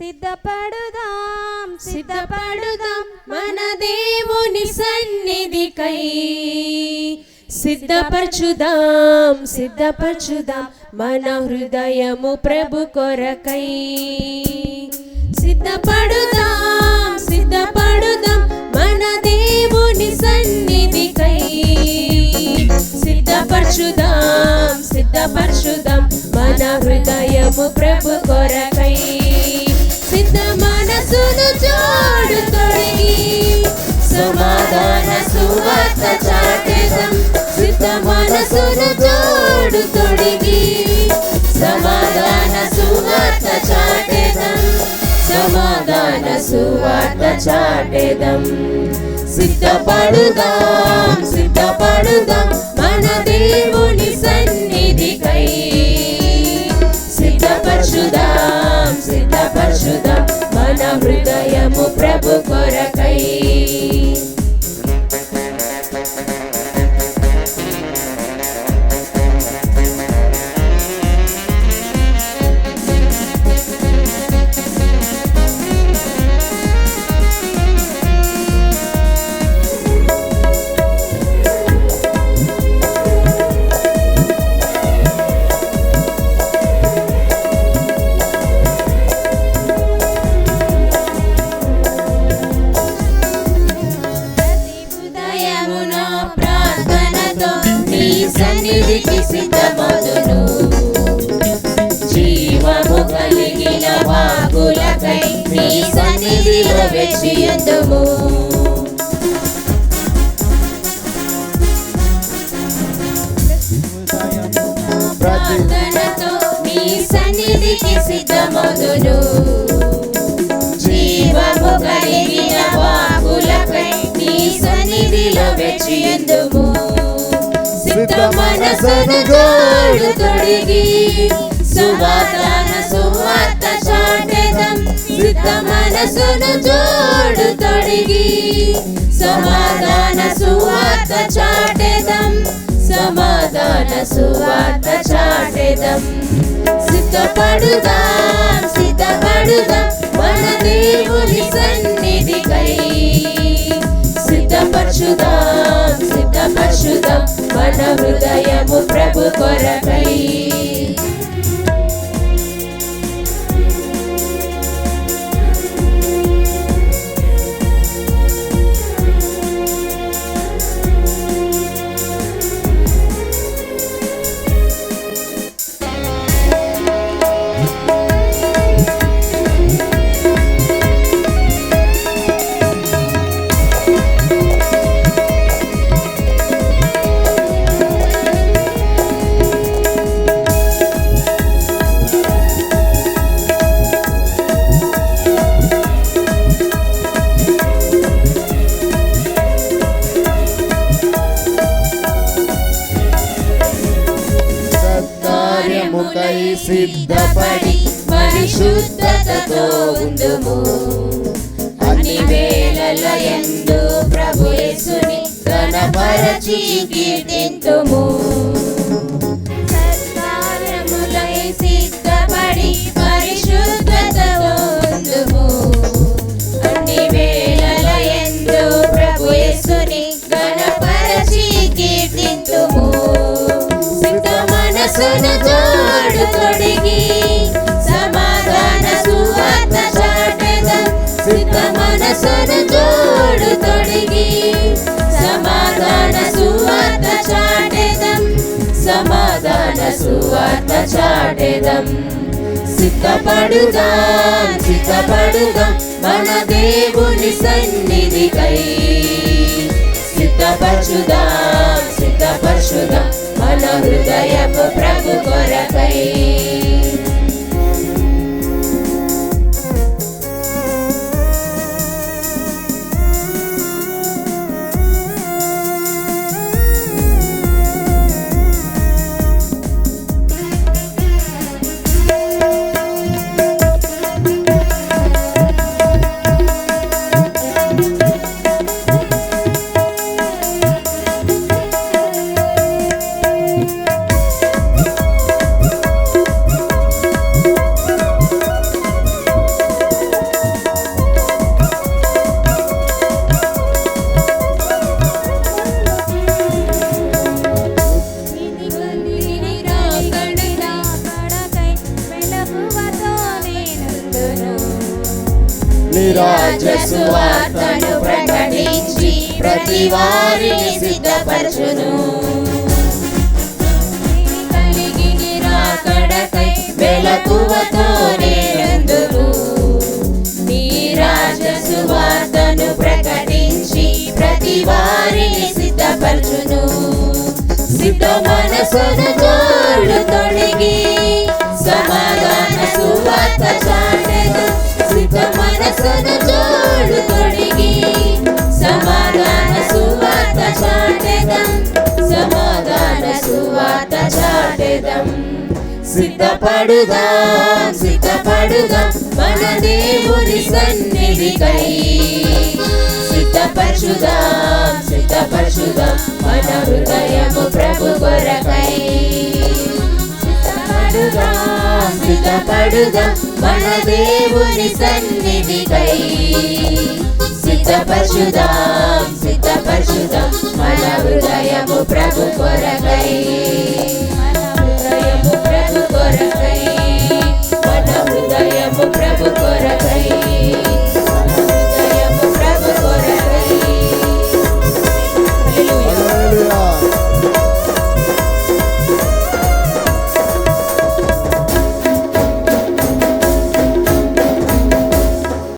సిద్ధపడుదాం సిద్ధపడుదాం మన దేవుని సన్నిధికై సిద్ధపరచుదాం సిద్ధపరచుదాం మన హృదయము ప్రభు కొరకై. సిద్ధపడుదాం సిద్ధపడుదాం మన దేవుని సన్నిధికై సిద్ధపరచుదాం సిద్ధపరచుదాం మన హృదయము ప్రభు కొరకై. సమాధాన సువార్త చాటేదం సిద్ధ మనసును తోడు తొడిగి. సమాధాన సువార్త చాటేదం సమాధాన సువార్త చాటేదం సిద్ధపడుదాం సిద్ధపడుదాం మన దేవుని సన్నిధికై. సిద్ధపరచుదాం సిద్ధపరచుదాం మన హృదయము ప్రభు కొరక. వాకులకై నీ సన్నిధిలో వెచ్చియుందుము. ప్రార్థనతో నీ సన్నిధికి సిద్ధమదును జీవము కలిగిన వాకులపై నీ సన్నిధిలో వెచ్చియుందుము. సిద్ధ మనసును గోడు తొడిగి సువార్తన సువార్త చాటెదం మనసును జోడు తొడిగి. సమాధాన సువార్త చాటెదం. సమాధాన సువార్త చాటెదం. సిద్ధపడుదాం సిద్ధపడుదాం. మన దేవుని సన్నిధికై. సిద్ధపరచుదాం సిద్ధపరచుదాం. మన హృదయము ప్రభు కొరకై. సత్కార్యముకై సిద్ధపడి పరిశుద్ధతతో ఉండుము. అన్ని వేళల ఎందు ప్రభు యేసుని కనపరచి కీర్తింతుము. మనసును చూడు తొడిగి సమాధాన సువార్త చాటేదం సమాధాన సువార్త చాటేదం సిద్ధపడుదాం సిద్ధపడుదాం మన దేవుని సన్నిధికై సిద్ధపరచుదాం సిద్ధపరచుదాం మన హృదయపు ప్రభు కొరకై సువార్తను ప్రకటించి ప్రతి వారిని సిద్ధపరచును. కలిగి నిరాకడకై వెలకువతో నేనందుకు. నీ రాజ సువార్తను ప్రకటించి ప్రతి వారిని సిద్ధపరచును. సిద్ధ మనసును సిద్ధపడుదా సిద్ధపడుదా మన దేవుని సన్నిధికై. సిద్ధపరచుదా సిద్ధపరచుదా మన హృదయము ప్రభు కొరకై. సిద్ధపడుదా సిద్ధపడుదా మన దేవుని సన్నిధికై. సిద్ధపరచుదా సిద్ధపరచుదా మన హృదయము ప్రభు కొరకై.